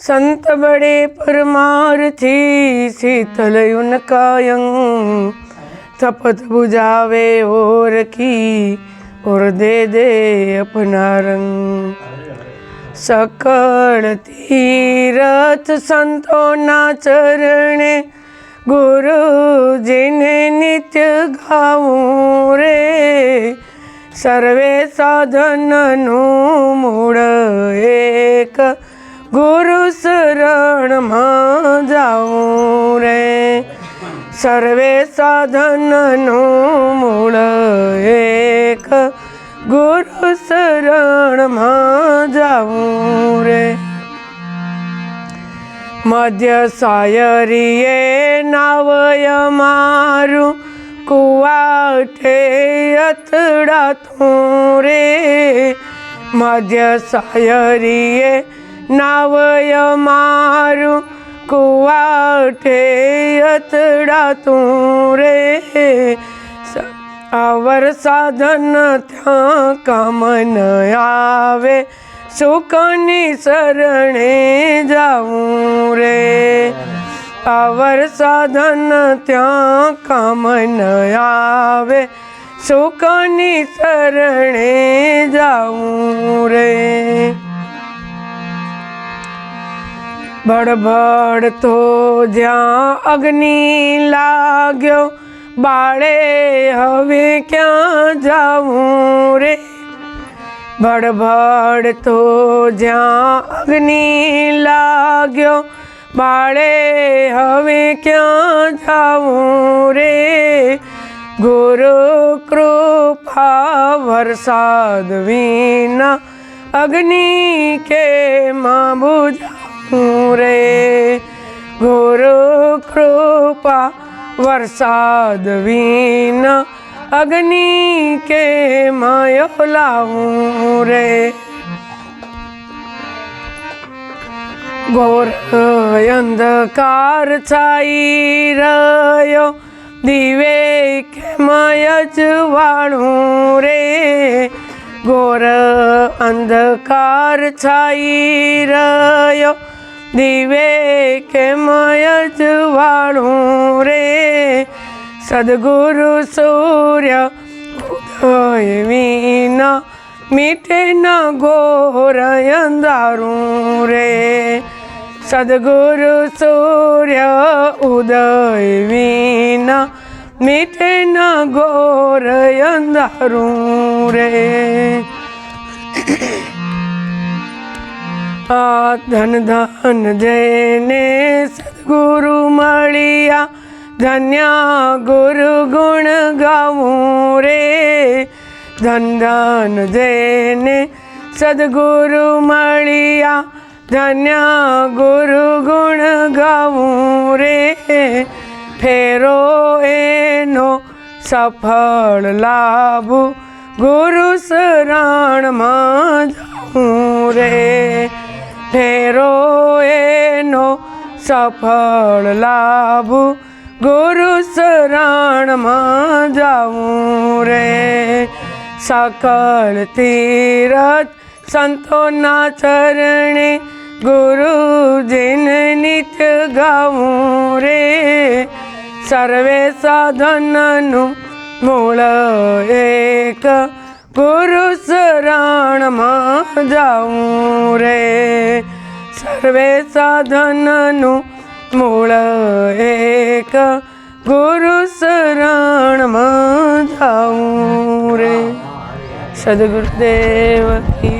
સંત બડે પરમારથી શીતલયુન કાયં તપત બુજાવે ઓર કી, ઓર દે દે અપના રંગ સકળ તીરથ સંતોના ચરણે ગુરુજીને નિત્ય ગાવું રે. સર્વે સાધનનું મૂળ એક ગુરુ શરણમાં જાઉં રે. સર્વે સાધનનું મૂળ એક. ગુરુ શરણમાં જાઉં રે. મધ્ય સાયરીએ નાવય મારું કુવાઠે અથડાતું રે. મધ્ય સાયરીએ નાવય મારું કુવાઠે અથડાતું રે. આવર સાધન ત્યાં કામ ન આવે, સુખની શરણે જાઉં રે. આવર સાધન ત્યાં કામ ન આવે, સુખની શરણે જાઉં રે બળબડ તો જ્યાં અગ્નિ લાગ્યો, બાળે હવે ક્યાં જાવું રે? ભડભડ તો જ્યાં અગ્નિ લાગ્યો, બાળે હવે ક્યાં જાવું રે? ગુરુ કૃપા વરસાદ વિના અગ્નિ કે માં બુજાવું રે ગુરુ કૃપા વરસાદ વિન અગ્નિ કે માયો લાવું રે ઘોર અંધકાર છાઈ રહ્યો દિવે કે મય જવાણું રે ઘોર અંધકાર છાઈ રહ્યો દિવે કે મય જવાણું રે? સદગુરુ સૂર્ય ઉદય વિન મીઠે ન ઘોર અંધારું રે. સદગુરુ સૂર્ય ઉદય વિન મીઠે ન ઘોર અંધારું રે. આ ધન ધન જયને સદગુરુ મળ્યા ધન્ય ગુરુ ગુણ ગાવું રે ધન ધન જયને સદગુરુ મળ્યા ધન્ય ગુરુ ગુણ ગાવું રે ફેરો એનો સફળ લાભ ગુરુ શરણમાં જાઉં રે ફેરો એનો સફળ લાભ ગુરુ શરણમાં જાઉં રે. સકળ તીરથ સંતોના ચરણે ગુરુજીને નિત્ય ગાવું રે. સર્વે સાધનનું મૂળ એક ગુરુ રણમાં જાઉં રે. સર્વે સાધનનું મૂળ એક ગુરુ શરણમાં જાઉં રે. સદગુરુદેવ કી